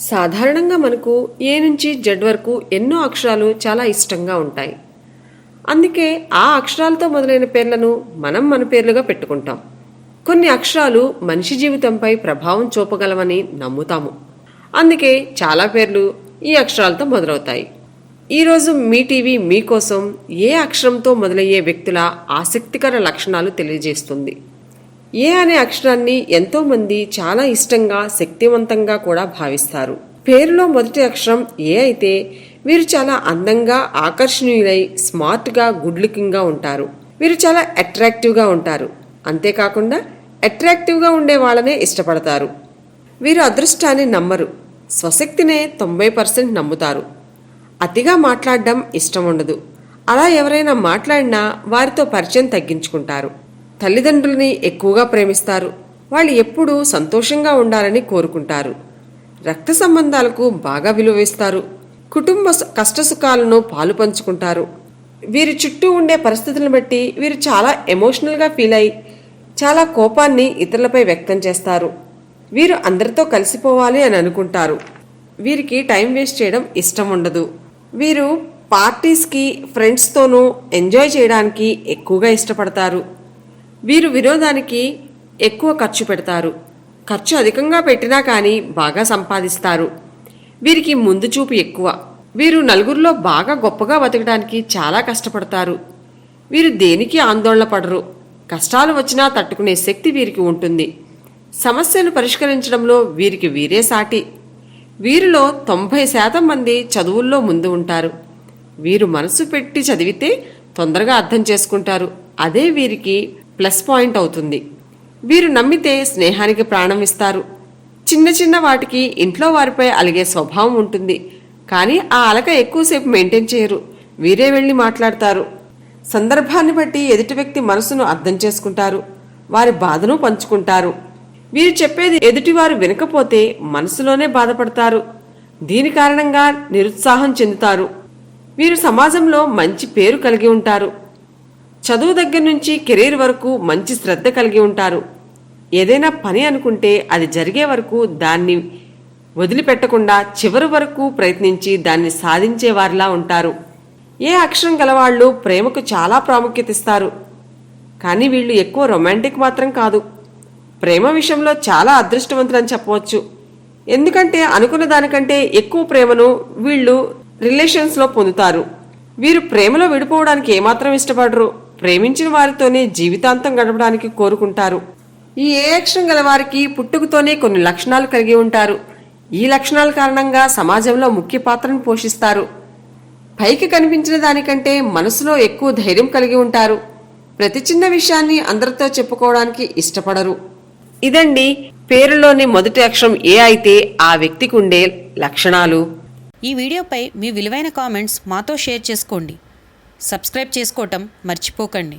సాధారణంగా మనకు ఏ నుంచి జెడ్ వరకు ఎన్నో అక్షరాలు చాలా ఇష్టంగా ఉంటాయి. అందుకే ఆ అక్షరాలతో మొదలైన పేర్లను మనం మన పేర్లుగా పెట్టుకుంటాం. కొన్ని అక్షరాలు మనిషి జీవితంపై ప్రభావం చూపగలవని నమ్ముతాము. అందుకే చాలా పేర్లు ఈ అక్షరాలతో మొదలవుతాయి. ఈరోజు మీ టీవీ మీకోసం ఏ అక్షరంతో మొదలయ్యే వ్యక్తుల ఆసక్తికర లక్షణాలు తెలియజేస్తుంది. ఏ అనే అక్షరాన్ని ఎంతోమంది చాలా ఇష్టంగా శక్తివంతంగా కూడా భావిస్తారు. పేరులో మొదటి అక్షరం ఏ అయితే వీరు చాలా అందంగా ఆకర్షణీయులై స్మార్ట్గా గుడ్ లుకింగ్గా ఉంటారు. వీరు చాలా అట్రాక్టివ్గా ఉంటారు. అంతేకాకుండా అట్రాక్టివ్గా ఉండే వాళ్ళనే ఇష్టపడతారు. వీరు అదృష్టాన్ని నమ్మరు. స్వశక్తినే తొంభై పర్సెంట్ నమ్ముతారు. అతిగా మాట్లాడడం ఇష్టం ఉండదు. అలా ఎవరైనా మాట్లాడినా వారితో పరిచయం తగ్గించుకుంటారు. తల్లిదండ్రులని ఎక్కువగా ప్రేమిస్తారు. వాళ్ళు ఎప్పుడూ సంతోషంగా ఉండాలని కోరుకుంటారు. రక్త సంబంధాలకు బాగా విలువిస్తారు కుటుంబ కష్టసుఖాలను పాలు పంచుకుంటారు. వీరి చుట్టూ ఉండే పరిస్థితులను బట్టి వీరు చాలా ఎమోషనల్గా ఫీల్ అయి చాలా కోపాన్ని ఇతరులపై వ్యక్తం చేస్తారు. వీరు అందరితో కలిసిపోవాలి అని అనుకుంటారు. వీరికి టైం వేస్ట్ చేయడం ఇష్టం ఉండదు. వీరు పార్టీస్కి ఫ్రెండ్స్తోనూ ఎంజాయ్ చేయడానికి ఎక్కువగా ఇష్టపడతారు. వీరు వినోదానికి ఎక్కువ ఖర్చు పెడతారు. ఖర్చు అధికంగా పెట్టినా కానీ బాగా సంపాదిస్తారు. వీరికి ముందు చూపు ఎక్కువ. వీరు నలుగురిలో బాగా గొప్పగా బతకడానికి చాలా కష్టపడతారు. వీరు దేనికి ఆందోళన పడరు. కష్టాలు వచ్చినా తట్టుకునే శక్తి వీరికి ఉంటుంది. సమస్యలు పరిష్కరించడంలో వీరికి వీరే సాటి. వీరిలో తొంభై శాతం మంది చదువుల్లో ముందు ఉంటారు. వీరు మనసు పెట్టి చదివితే తొందరగా అర్థం చేసుకుంటారు. అదే వీరికి ప్లస్ పాయింట్ అవుతుంది. వీరు నమ్మితే స్నేహానికి ప్రాణం ఇస్తారు. చిన్న చిన్న వాటికి ఇంట్లో వారిపై అలిగే స్వభావం ఉంటుంది. కానీ ఆ అలక ఎక్కువసేపు మెయింటైన్ చేయరు. వీరే వెళ్ళి మాట్లాడతారు. సందర్భాన్ని బట్టి ఎదుటి వ్యక్తి మనసును అర్థం చేసుకుంటారు. వారి బాధను పంచుకుంటారు. వీరు చెప్పేది ఎదుటివారు వినకపోతే మనసులోనే బాధపడతారు. దీని కారణంగా నిరుత్సాహం చెందుతారు. వీరు సమాజంలో మంచి పేరు కలిగి ఉంటారు. చదువు దగ్గర నుంచి కెరీర్ వరకు మంచి శ్రద్ధ కలిగి ఉంటారు. ఏదైనా పని అనుకుంటే అది జరిగే వరకు దాన్ని వదిలిపెట్టకుండా చివరి వరకు ప్రయత్నించి దాన్ని సాధించే వారిలా ఉంటారు. ఏ అక్షరం గలవాళ్ళు ప్రేమకు చాలా ప్రాముఖ్యత ఇస్తారు. కానీ వీళ్ళు ఎక్కువ రొమాంటిక్ మాత్రం కాదు. ప్రేమ విషయంలో చాలా అదృష్టవంతులని చెప్పవచ్చు. ఎందుకంటే అనుకున్న దానికంటే ఎక్కువ ప్రేమను వీళ్ళు రిలేషన్స్లో పొందుతారు. వీరు ప్రేమలో విడిపోవడానికి ఏమాత్రం ఇష్టపడరు. ప్రేమించిన వారితోనే జీవితాంతం గడపడానికి కోరుకుంటారు. ఈ ఏ అక్షరం గల వారికి పుట్టుకతోనే కొన్ని లక్షణాలు కలిగి ఉంటారు. ఈ లక్షణాల కారణంగా సమాజంలో ముఖ్య పాత్రను పోషిస్తారు. పైకి కనిపించిన దానికంటే మనసులో ఎక్కువ ధైర్యం కలిగి ఉంటారు. ప్రతి చిన్న విషయాన్ని అందరితో చెప్పుకోవడానికి ఇష్టపడరు. ఇదండి పేరులోని మొదటి అక్షరం ఏ అయితే ఆ వ్యక్తికి ఉండే లక్షణాలు. ఈ వీడియోపై మీ విలువైన కామెంట్స్ మాతో షేర్ చేసుకోండి. సబ్స్క్రైబ్ చేసుకోవటం మర్చిపోకండి.